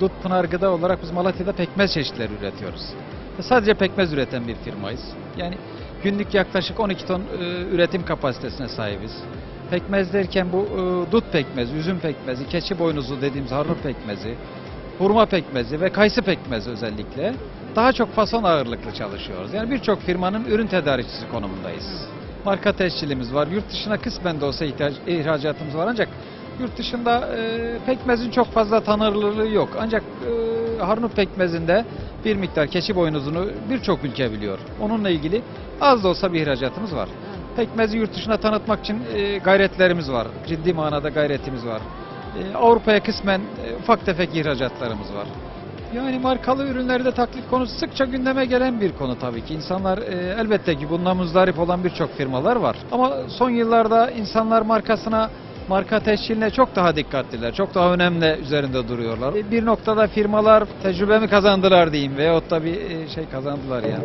Dut Pınar Gıda olarak biz Malatya'da pekmez çeşitleri üretiyoruz. Ve Sadece pekmez üreten bir firmayız. Yani günlük yaklaşık 12 ton e, üretim kapasitesine sahibiz. Pekmez derken bu e, dut pekmezi, üzüm pekmezi, keçi boynuzu dediğimiz harnut pekmezi, hurma pekmezi ve kayısı pekmezi özellikle daha çok fason ağırlıklı çalışıyoruz. Yani birçok firmanın ürün tedarikçisi konumundayız. Marka tescilimiz var. Yurt dışına kısmen de olsa ihtiyaç, ihracatımız var ancak yurt dışında e, pekmezin çok fazla tanınırlığı yok. Ancak e, harnut pekmezinde bir miktar keçi boynuzunu birçok ülke biliyor. Onunla ilgili az da olsa bir ihracatımız var. Pekmezi yurt dışına tanıtmak için e, gayretlerimiz var. Ciddi manada gayretimiz var. E, Avrupa'ya kısmen e, ufak tefek ihracatlarımız var. Yani markalı ürünlerde taklit konusu sıkça gündeme gelen bir konu tabii ki. İnsanlar e, elbette ki bundan muzdarip olan birçok firmalar var. Ama son yıllarda insanlar markasına marka teşhiline çok daha dikkatliler, çok daha önemli üzerinde duruyorlar. E, Bir noktada firmalar tecrübemi kazandılar diyeyim veyahut da bir e, şey kazandılar yani.